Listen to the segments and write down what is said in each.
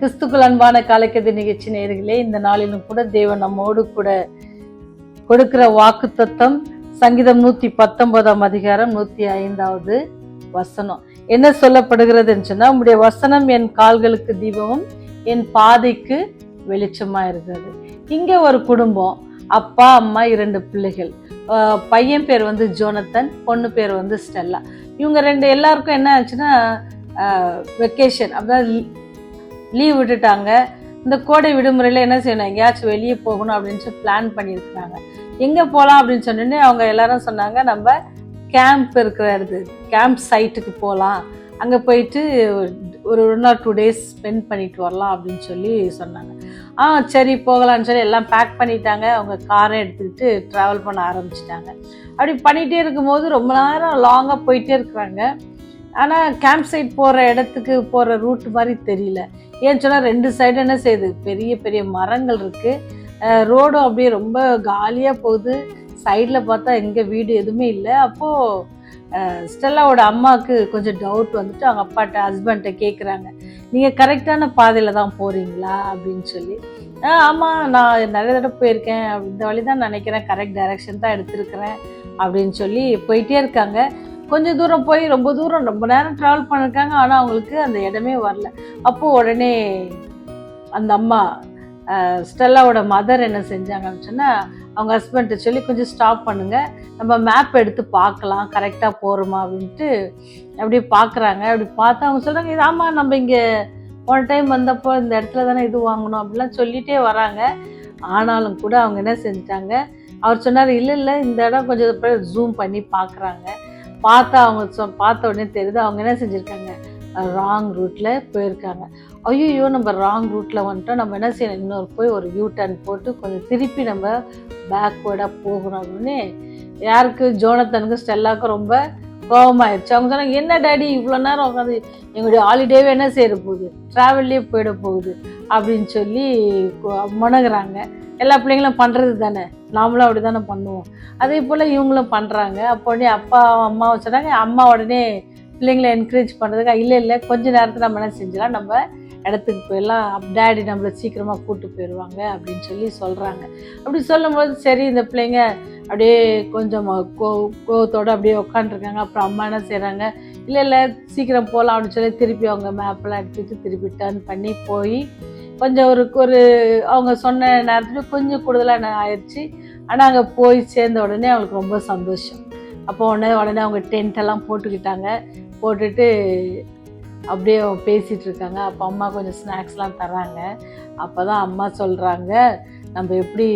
கிறிஸ்துக்குள் அன்பான காலக்கெது நிகழ்ச்சி நேர்களே இந்த நாளிலும் கூட தேவன் நம்மோடு கூட கொடுக்கிற வாக்கு தத்தம் சங்கீதம் நூத்தி பத்தொன்பதாம் அதிகாரம் நூத்தி ஐந்தாவது வசனம். என்ன சொல்லப்படுகிறதுன்னு சொன்னா உங்களுடைய வசனம் என் கால்களுக்கு தீபமும் என் பாதைக்கு வெளிச்சமா இருக்கிறது இங்க ஒரு குடும்பம் அப்பா அம்மா இரண்டு பிள்ளைகள். பையன் பேர் வந்து ஜோனத்தன் பொண்ணு பேர் வந்து ஸ்டெல்லா. இவங்க ரெண்டு எல்லாருக்கும் என்ன ஆச்சுன்னா வெக்கேஷன் அதாவது லீவ் விட்டுட்டாங்க. இந்த கோடை விடுமுறையில் என்ன செய்யணும்? எங்கேயாச்சும் வெளியே போகணும் அப்படின்னு சொல்லி பிளான் பண்ணியிருக்கிறாங்க. எங்கே போகலாம் அப்படின்னு சொன்னோடனே அவங்க எல்லாரும் சொன்னாங்க நம்ம கேம்ப் இருக்கிற இடத்து கேம்ப் சைட்டுக்கு போகலாம் அங்கே போயிட்டு ஒரு one or two days spend பண்ணிட்டு வரலாம் அப்படின்னு சொல்லி சொன்னாங்க. ஆ சரி போகலான்னு சொல்லி எல்லாம் பேக் பண்ணிட்டாங்க. அவங்க காரை எடுத்துக்கிட்டு ட்ராவல் பண்ண ஆரம்பிச்சிட்டாங்க. அப்படி பண்ணிகிட்டே இருக்கும்போது ரொம்ப நேரம் லாங்காக போயிட்டே இருக்கிறாங்க. ஆனால் கேம்ப் சைட் போகிற இடத்துக்கு போகிற ரூட் மாதிரி தெரியல. ஏன்னு சொன்னால் ரெண்டு சைடு என்ன செய்யுது? பெரிய பெரிய மரங்கள் இருக்குது ரோடும் அப்படியே ரொம்ப காலியாக போகுது. சைடில் பார்த்தா எங்கே வீடு எதுவுமே இல்லை. அப்போது ஸ்டெல்லாவோட அம்மாவுக்கு கொஞ்சம் டவுட் வந்துட்டு அவங்க அப்பாட்ட ஹஸ்பண்ட்டை கேட்குறாங்க நீங்கள் கரெக்டான பாதையில் தான் போகிறீங்களா அப்படின்னு சொல்லி. ஆமாம் நான் நிறைய தடவை போயிருக்கேன். இந்த வழி தான் நினைக்கிறேன். கரெக்ட் டைரக்ஷன் தான் எடுத்திருக்கிறேன். அப்படின்னு சொல்லி போயிட்டே இருக்காங்க. கொஞ்சம் தூரம் போய் ரொம்ப தூரம் ரொம்ப நேரம் ட்ராவல் பண்ணியிருக்காங்க ஆனால் அவங்களுக்கு அந்த இடமே வரல. அப்போது உடனே அந்த அம்மா ஸ்டெல்லாவோட மதர் என்ன செஞ்சாங்க அப்படின்னு சொன்னால் அவங்க ஹஸ்பண்ட்டை சொல்லி கொஞ்சம் ஸ்டாப் பண்ணுங்கள் நம்ம மேப் எடுத்து பார்க்கலாம். கரெக்டாக போகிறோமா அப்படின்ட்டு அப்படியே பார்க்குறாங்க. அப்படி பார்த்து அவங்க சொல்கிறாங்க இது ஆமாம் நம்ம இங்கே போன டைம் வந்தப்போ இந்த இடத்துல தானே இது வாங்கணும் அப்படிலாம் சொல்லிகிட்டே வராங்க. ஆனாலும் கூட அவங்க என்ன செஞ்சிட்டாங்க அவர் சொன்னார் இல்லை இல்லை இந்த இடம் கொஞ்சம் ஜூம் பண்ணி பார்க்குறாங்க. பார்த்தா அவங்க சொ பார்த்த உடனே தெரியுது அவங்க என்ன செஞ்சுருக்காங்க? ராங் ரூட்டில் போயிருக்காங்க. ஐயோ நம்ம ராங் ரூட்டில் வந்துட்டோம். நம்ம என்ன செய்யணும்? இன்னொரு போய் ஒரு யூ டர்ன் போட்டு கொஞ்சம் திருப்பி நம்ம பேக்வேர்டாக போகணும் அப்படின்னு. யாருக்கு? ஜோனத்தனுக்கும் ஸ்டெல்லாவுக்கும் ரொம்ப கோபமாயிடுச்சு அவங்க சொன்னாங்க என்ன டாடி இவ்வளோ நேரம் உட்காந்து எங்களுடைய ஹாலிடேவே என்ன செய்ய போகுது? ட்ராவல்லே போயிட போகுது. அப்படின்னு சொல்லி முனகுறாங்க. எல்லா பிள்ளைங்களும் பண்ணுறது தானே? நாமளும் அப்படி தானே பண்ணுவோம். அதே போல் இவங்களும் பண்ணுறாங்க அப்போ உடனே அப்பா அம்மாவை சொன்னாங்க அம்மா உடனே பிள்ளைங்களை என்கரேஜ் பண்ணுறதுக்கு இல்லை இல்லை கொஞ்சம் நேரத்தில் நம்ம என்ன செஞ்சலாம் நம்ம இடத்துக்கு போயிடலாம். டேடி நம்மளை சீக்கிரமாக கூப்பிட்டு போயிடுவாங்க அப்படின்னு சொல்லி சொல்கிறாங்க அப்படி சொல்லும்போது சரி இந்த பிள்ளைங்க அப்படியே கொஞ்சம் கோ கோவத்தோடு அப்படியே உட்காந்துருக்காங்க அப்புறம் அம்மா என்ன செய்கிறாங்க இல்லை இல்லை சீக்கிரம் போகலாம் அப்படின்னு சொல்லி திருப்பி அவங்க மேப்பெல்லாம் எடுத்துகிட்டு திருப்பி டர்ன் பண்ணி போய் கொஞ்சம் ஒரு ஒரு அவங்க சொன்ன நேரத்தில் கொஞ்சம் கூடுதலாக ஆயிடுச்சு ஆனால் அங்கே போய் சேர்ந்த உடனே அவங்களுக்கு ரொம்ப சந்தோஷம். அப்போ உடனே உடனே அவங்க டென்ட்டெல்லாம் போட்டுக்கிட்டாங்க. போட்டுட்டு அப்படியே பேசிகிட்டு இருக்காங்க. அப்போ அம்மா கொஞ்சம் ஸ்நாக்ஸ்லாம் தராங்க அப்போ தான் அம்மா சொல்கிறாங்க நம்ம எப்படி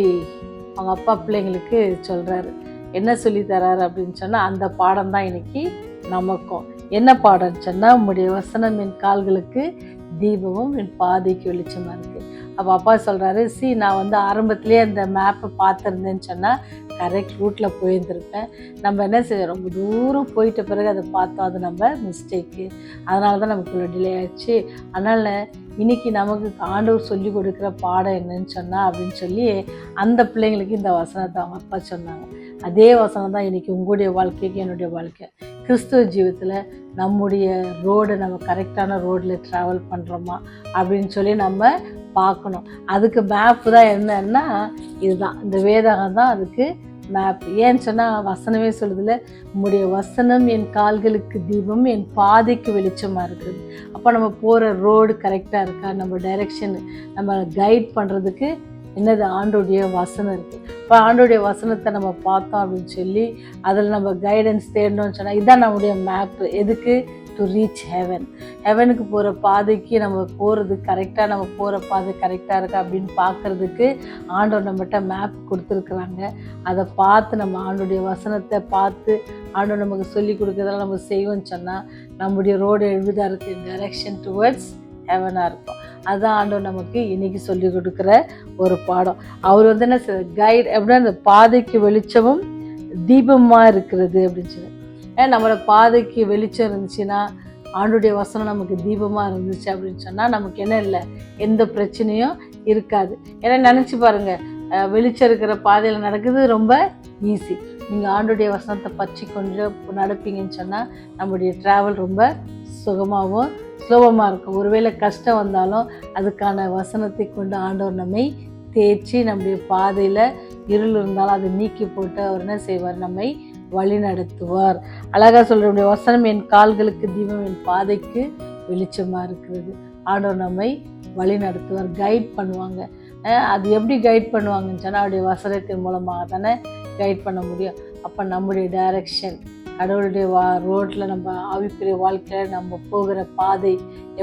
அவங்க அப்பா பிள்ளைங்களுக்கு சொல்கிறாரு என்ன சொல்லி தராரு அப்படின்னு சொன்னால் அந்த பாடம் தான் இன்னைக்கு நமக்கும். என்ன பாடம்னு சொன்னால் உங்களுடைய வசனம் என் கால்களுக்கு தீபமும் என் பாதைக்கு வெளிச்சமாக இருக்குது அப்போ அப்பா சொல்கிறாரு சி நான் வந்து ஆரம்பத்துலேயே அந்த மேப்பை பார்த்துருந்தேன்னு சொன்னால் கரெக்ட் ரூட்டில் போயிருந்திருப்பேன். நம்ம என்ன செய்ய ரொம்ப தூரம் போயிட்ட பிறகு அதை பார்த்தோம். அது நம்ம மிஸ்டேக்கு அதனால தான் நமக்கு இவ்வளோ டிலே ஆயிடுச்சு. அதனால் இன்னைக்கு நமக்கு ஆண்டவர் சொல்லி கொடுக்குற பாடம் என்னன்னு சொன்னால் அப்படின்னு சொல்லி அந்த பிள்ளைங்களுக்கு இந்த வசனத்தை அவங்க அப்பா சொன்னாங்க. அதே வசனம் தான் இன்றைக்கி உங்களுடைய வாழ்க்கைக்கு என்னுடைய வாழ்க்கை. கிறிஸ்துவ ஜீவத்தில் நம்முடைய ரோடு நம்ம கரெக்டான ரோடில் ட்ராவல் பண்ணுறோமா அப்படின்னு சொல்லி நம்ம பார்க்கணும். அதுக்கு மேப்பு தான் என்னன்னா இதுதான். இந்த வேதகம் தான் அதுக்கு மேப் ஏன்னு சொன்னால் வசனமே சொல்லுதில்ல உம்முடைய வசனம் என் கால்களுக்கு தீபம் என் பாதைக்கு வெளிச்சமாக இருக்குது அப்போ நம்ம போகிற ரோடு கரெக்டாக இருக்கா? நம்ம டைரெக்ஷன் நம்ம கைட் பண்ணுறதுக்கு என்னது? ஆண்டோடைய வசனம் இருக்குது இப்போ ஆண்டோடைய வசனத்தை நம்ம பார்த்தோம் அப்படின்னு சொல்லி அதில் நம்ம கைடன்ஸ் தேடணும்னு சொன்னால் இதுதான் நம்முடைய மேப்பு எதுக்கு? டு ரீச் ஹெவன் ஹெவனுக்கு போகிற பாதைக்கு நம்ம போகிறது கரெக்டாக நம்ம போகிற பாதை கரெக்டாக இருக்கா அப்படின்னு பார்க்குறதுக்கு ஆண்டோர் நம்மகிட்ட மேப் கொடுத்துருக்குறாங்க. அதை பார்த்து நம்ம ஆண்டோடைய வசனத்தை பார்த்து ஆண்டோர் நமக்கு சொல்லி கொடுக்குறதெல்லாம் நம்ம செய்வோம்னு சொன்னால் நம்முடைய ரோடு எழுதாக இருக்குது டைரக்ஷன் டுவர்ட்ஸ் ஹெவனாக இருக்கும். அதுதான் ஆண்டவர் நமக்கு இன்னைக்கு சொல்லி கொடுக்குற ஒரு பாடம். அவர் வந்து என்ன கைட் எப்படின்னா அந்த பாதைக்கு வெளிச்சமும் தீபமாக இருக்கிறது அப்படின்னு சொல்லி நம்மளோட பாதைக்கு வெளிச்சம் இருந்துச்சுன்னா ஆண்டுடைய வசனம் நமக்கு தீபமாக இருந்துச்சு அப்படின்னு சொன்னால் நமக்கு என்ன இல்லை? எந்த பிரச்சனையும் இருக்காது. ஏன்னா நினச்சி பாருங்கள் வெளிச்சம் இருக்கிற பாதையில் நடக்குது ரொம்ப ஈஸி நீங்கள் ஆண்டுடைய வசனத்தை பற்றி கொஞ்சம் நடப்பீங்கன்னு சொன்னால் நம்முடைய ட்ராவல் ரொம்ப சுகமாகவும் சுலபமாக இருக்கும். ஒருவேளை கஷ்டம் வந்தாலும் அதுக்கான வசனத்தை கொண்டு ஆண்டவர் நம்மை தேய்ச்சி நம்முடைய பாதையில் இருள் இருந்தாலும் அதை நீக்கி போட்டு அவர் என்ன செய்வார். நம்மை வழி நடத்துவார். அழகாக சொல்கிறவருடைய வசனம் என் கால்களுக்கு தீபம் என் பாதைக்கு வெளிச்சமாக இருக்கிறது. ஆண்டவர் நம்மை வழி நடத்துவார். கைட் பண்ணுவாங்க. அது எப்படி கைட் பண்ணுவாங்கன்னு சொன்னால் அவருடைய வசனத்தின் மூலமாக தானே கைட் பண்ண முடியும். அப்போ நம்முடைய டைரக்ஷன் கடவுளுடைய வா ரோட்டில் நம்ம ஆவிக்குரிய வாழ்க்கையில் நம்ம போகிற பாதை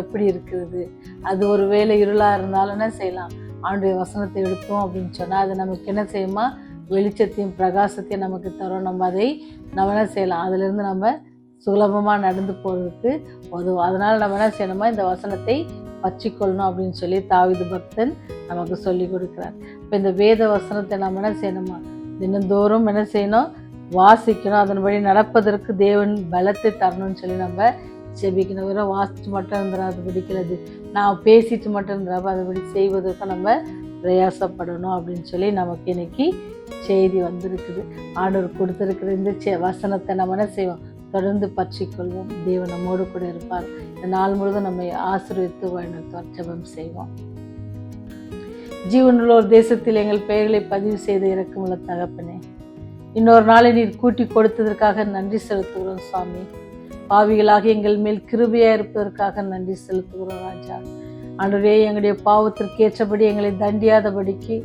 எப்படி இருக்கிறது? அது ஒரு வேலை இருளாக இருந்தாலும் என்ன செய்யலாம்? ஆண்டுடைய வசனத்தை எடுத்தோம் அப்படின்னு சொன்னால் அது நமக்கு என்ன செய்யுமா? வெளிச்சத்தையும் பிரகாசத்தையும் நமக்கு தரும். நம்ம அதை நம்ம என்ன செய்யலாம். அதிலிருந்து நம்ம சுலபமாக நடந்து போகிறதுக்கு உதவும். அதனால் நம்ம என்ன செய்யணுமா இந்த வசனத்தை பற்றிக்கொள்ளணும் அப்படின்னு சொல்லி தாவிது பக்தன் நமக்கு சொல்லி கொடுக்குறார். இப்போ இந்த வேத வசனத்தை நம்ம என்ன செய்யணுமா? தினந்தோறும் என்ன செய்யணும்? வாசிக்கணும். அதன்படி நடப்பதற்கு தேவன் பலத்தை தரணும்னு சொல்லி நம்ம செபிக்கணும். வெறும் வாசித்து மட்டும் இருந்தால் அது பிடிக்கிறது நான் பேசிட்டு மட்டும் இருந்துடாம அதுபடி செய்வதற்கு நம்ம பிரயாசப்படணும் அப்படின்னு சொல்லி நமக்கு இன்னைக்கு செய்தி வந்திருக்குது. ஆண்டவர் கொடுத்துருக்கிற இந்த செ வசனத்தை நம்ம என்ன செய்வோம்? தொடர்ந்து பற்றிக்கொள்வோம். தேவன் நம்மோடு கூட இருப்பார். இந்த நாள் முழுவதும் நம்மை ஆசீர்வித்து வழிநடத்துவார். ஜபம் செய்வோம். ஜீவனுள்ள ஒரு தேசத்தில் எங்கள் பெயர்களை பதிவு செய்து இறக்குமுள்ள தகப்பனே இன்னொரு நாளை நீர் கூட்டி கொடுத்ததற்காக நன்றி செலுத்துகிறோம் சுவாமி. பாவிகளாக எங்கள் மேல் கிருபையாக இருப்பதற்காக நன்றி செலுத்துகிறோம் ராஜா. ஆண்டவரே எங்களுடைய பாவத்திற்கு ஏற்றபடி எங்களை தண்டியாதபடிக்கு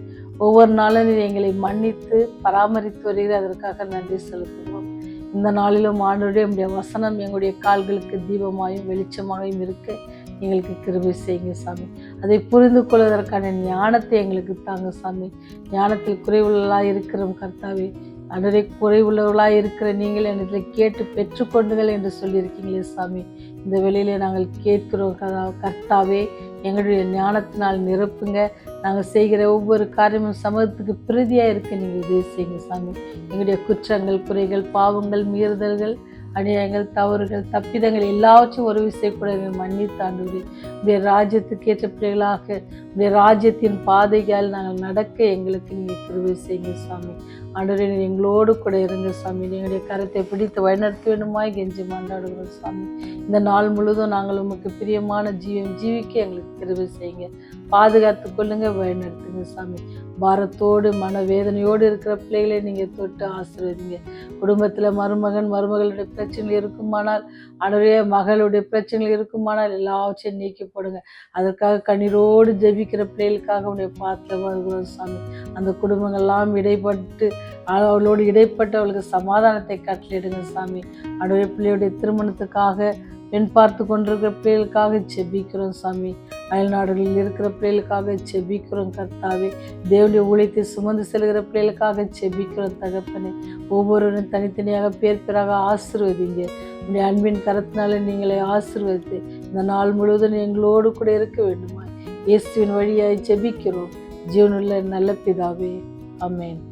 ஒவ்வொரு நாளும் நீர் எங்களை மன்னித்து பராமரித்து வருகிற அதற்காக நன்றி செலுத்துவோம். இந்த நாளிலும் ஆண்டுடைய உடைய வசனம் எங்களுடைய கால்களுக்கு தீபமாயும் வெளிச்சமாகவும் இருக்க எங்களுக்கு கிருபை செய்யுங்க சாமி. அதை புரிந்து கொள்வதற்கான ஞானத்தை எங்களுக்கு தாங்க சாமி. ஞானத்தில் குறைவுள்ளலாக இருக்கிறோம் கர்த்தாவே. அன்றரை குறைவுள்ளவர்களாக இருக்கிற நீங்கள் என்னிடத்தில் கேட்டு பெற்றுக்கொண்டுகள் என்று சொல்லியிருக்கீங்களே சாமி. இந்த வெளியில நாங்கள் கேட்கிறோம் கர்த்தாவே எங்களுடைய ஞானத்தினால் நிரப்புங்க. நாங்கள் செய்கிற ஒவ்வொரு காரியமும் சமூகத்துக்கு பிரதியாக இருக்க நீங்கள் உதவி செய்யுங்க சாமி. எங்களுடைய குற்றங்கள் குறைகள் பாவங்கள் மீறுதல்கள் அநியாயங்கள் தவறுகள் தப்பிதங்கள் எல்லாவற்றையும் ஒரு விஷயம் கூட மன்னித்தாண்டு மன்னித்து உடைய ராஜ்யத்துக்கு ஏற்ற பிள்ளைகளாக உடைய ராஜ்யத்தின் பாதைகள் நாங்கள் நடக்க எங்களுக்கு நீங்கள் கிருபை செய்யுங்க சாமி. ஆண்டவரே எங்களோடு கூட இருங்க சாமி. எங்களுடைய கரத்தை பிடித்து வழிநடத்த வேண்டுமாய் கெஞ்சி மன்றாடுகிறோம் சாமி. இந்த நாள் முழுதும் நாங்கள் உமக்கு பிரியமான ஜீவன் ஜீவிக்க எங்களுக்கு கிருபை செய்யுங்க. பாதுகாத்து கொள்ளுங்க வழிநடத்துங்க சாமி. பாரத்தோடு மனவேதனையோடு இருக்கிற பிள்ளைகளை நீங்கள் தொட்டு ஆசீர்வதிங்க. குடும்பத்தில் மருமகன் மருமகளுடைய பிரச்சனைகள் இருக்குமானால் அனுடைய மகளுடைய பிரச்சனைகள் இருக்குமானால் எல்லாவற்றையும் நீக்கி போடுங்க. அதற்காக கண்ணீரோடு ஜெபிக்கிற பிள்ளைகளுக்காக உடைய பார்த்து வருகிறோம் சாமி. அந்த குடும்பங்கள்லாம் இடைப்பட்டு அவளோடு இடைப்பட்டு அவளுக்கு சமாதானத்தை கட்டளிடுங்க சாமி. அனுடைய பிள்ளையுடைய திருமணத்துக்காக பெண் பார்த்து கொண்டிருக்கிற பிள்ளைகளுக்காக ஜெபிக்கிறோம் சாமி. அயல்நாடுகளில் இருக்கிற பிள்ளைகளுக்காக செபிக்கிறோம் கர்த்தாவே. தேவனுடைய ஊழியத்தை சுமந்து செல்கிற பிள்ளைகளுக்காக செபிக்கிறோம் தகப்பனே. ஒவ்வொருவரும் தனித்தனியாக பேர் பேராக ஆசீர்வதிங்க. உடைய அன்பின் கரத்தினால நீங்களை ஆசிர்வதித்து இந்த நாள் முழுவதும் எங்களோடு கூட இருக்க வேண்டுமா இயேசுவின் வழியாய் ஜெபிக்கிறோம் ஜீவனுள்ள நல்ல பிதாவே. அமேன்